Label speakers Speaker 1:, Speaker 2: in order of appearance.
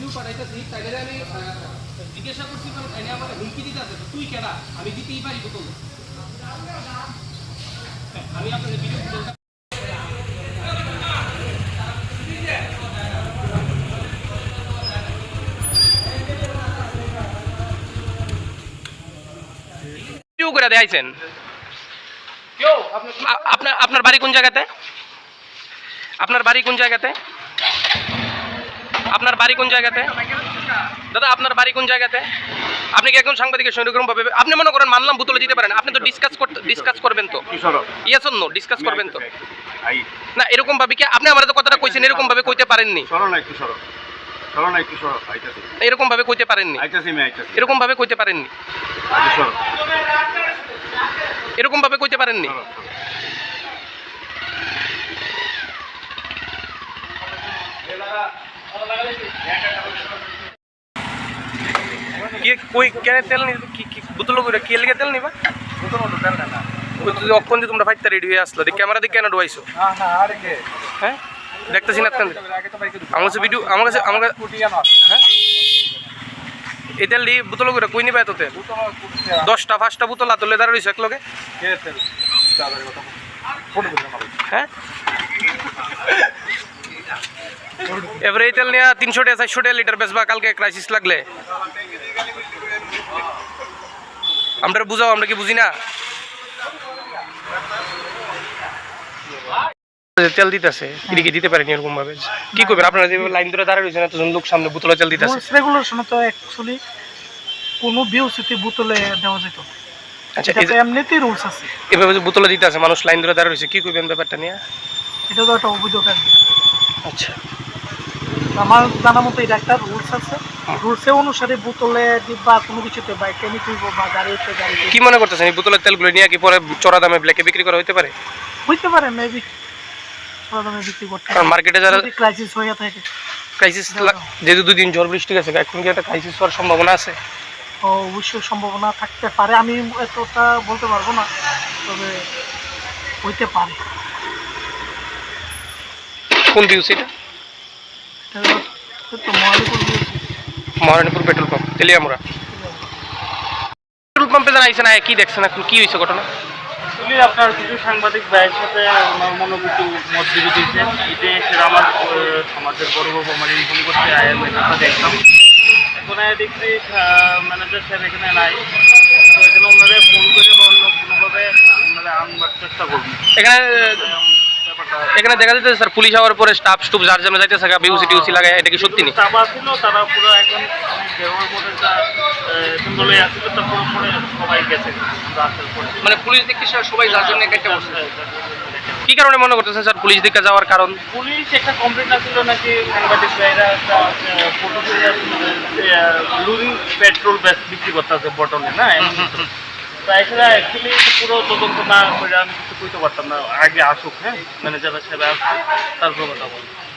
Speaker 1: Video পাঠাইতেছি তাইলে আমি জিজ্ঞাসা করছি এনে আমার হুমকি দিতে আছে তুই কেডা? আমি দিতেই পারি বোতল হ্যাঁ, আমি আপনার ভিডিও করে দেখাইছেন? আপনার আপনার বাড়ি কোন জায়গাতে? আপনার বাড়ি কোন জায়গাতে? আপনার বাড়ি কোন জায়গাতে? দাদা আপনার বাড়ি কোন জায়গাতে? আপনি কি একজন সাংবাদিকের সঙ্গে এরকম ভাবে আপনি মনে করেন মানলাম বোতলে দিতে পারেন। আপনি তো ডিসকাস করতে ডিসকাস করবেন তো। ইয়েস নো ডিসকাস করবেন তো। না এরকম ভাবে কি আপনি আমার তো কথাটা কইছেন এরকম ভাবে কইতে পারেননি। এরকম ভাবে কইতে পারেননি।
Speaker 2: আইতাছি আমি আইতাছি।
Speaker 1: এরকম ভাবে কইতে পারেননি।
Speaker 2: কিশোরক
Speaker 1: এরকম ভাবে কইতে পারেননি।
Speaker 2: সরো।
Speaker 1: কি কই কেন তেল নি বোতল করে কি লেগে তেল নিবা? ওই তো অক্ষণ দিয়ে তোমরা ফাইটটা রেডি হয়ে আসলো ক্যামেরা দিয়ে কেন ডুবাইছো হ্যাঁ? না কাছে ভিডিও আমার কাছে আমার কাছে হ্যাঁ? তেল দিয়ে বোতল করে কই নিবা এততে দশটা, পাঁচটা বোতল আতলে দাঁড়া রয়েছে একলগে। হ্যাঁ? এবারে এই তেল নিয়ে তিনশো টাকা চারশো টাকা লিটার বেচবা কালকে ক্রাইসিস লাগলে। আমরা বুঝাও আমরা কি বুঝি না? তেল দিতেছে এদিকে দিতে পারেনি এরকম ভাবে কি করবেন? আপনারা যেভাবে লাইন ধরে দাঁড়িয়ে রয়েছেন এতজন লোক সামনে বোতলে তেল দিতেছে।
Speaker 3: রেগুলেশন তো অ্যাকচুয়ালি কোনো বিউসিতে বোতলে দেওয়া যেত
Speaker 1: আচ্ছা যে-
Speaker 3: এমনিতেই রুলস আছে।
Speaker 1: এভাবে যে বোতলে দিতে আছে মানুষ লাইন ধরে দাঁড়িয়ে রয়েছে কি করবেন ব্যাপারটা নিয়ে?
Speaker 3: এটা তো একটা অবৈধ কাজ
Speaker 1: আচ্ছা।
Speaker 3: আমার জানা মতো এটা একটা রুলস আছে। রুলসে অনুসারে বোতলে বা কোনো কিছুতে বাইকে নিতে হইব বা গাড়িতে গাড়িতে
Speaker 1: কি মনে করতেছেন এই বোতলের তেলগুলো নিয়ে কি পরে চড়া দামে ব্ল্যাকে বিক্রি করা হতে পারে?
Speaker 3: হইতে পারে মেবি দামে বিক্রি করতে
Speaker 1: কারণ মার্কেটে যারা
Speaker 3: যদি ক্রাইসিস হয়ে থাকে।
Speaker 1: ক্রাইসিস যেহেতু দুদিন ঝড় বৃষ্টি গেছে এখন কি একটা ক্রাইসিস হওয়ার সম্ভাবনা আছে?
Speaker 3: অবশ্যই সম্ভাবনা থাকতে পারে। আমি এতটা বলতে পারব না তবে হইতে পারে।
Speaker 1: কোন বিউস এটা? Maharanipur petrol pump Teliamura. Petrol পাম্পে যারা আইসেন কি দেখছেন এখন? কি হয়েছে ঘটনা?
Speaker 4: আপনার কিছু সাংবাদিক ভাইয়ের সাথে আমার মনোভূতি মত বিরোধী দিয়েছে এতে সেটা আমার সমাজের বড় বাবু আমার ইনফর্ম করতে আয়ার মেটাটা দেখলাম। এখন দেখছি ম্যানেজার সাহেব এখানে নাই। তো এখানে ওনারা ফোন করে অন্য কোনোভাবে ওনারা আনবার চেষ্টা করবেন
Speaker 1: এখানে এখানে দেখা যাচ্ছে স্যার পুলিশ হওয়ার পরে স্টাফ স্টুপ যার জন্য যাইতেছে বিউসি টিউসি লাগায় এটা কি সত্যি নেই
Speaker 4: ছিল তারা পুরো এখন
Speaker 1: মানে পুলিশ দেখতে সবাই যার জন্য একটা বসে। কি কারণে মনে করতেছেন স্যার পুলিশ দিকে যাওয়ার কারণ?
Speaker 4: পুলিশ একটা কমপ্লেন আসছিল নাকি সাংবাদিক ভাইরা লুরিং পেট্রোল বিক্রি করতে আছে বটলে না এখানে অ্যাকচুয়ালি পুরো তদন্ত না করে আমি কিছু করতে পারতাম না। আগে আসুক হ্যাঁ? ম্যানেজার সাহেব আসুক, তারপর কথা বলব।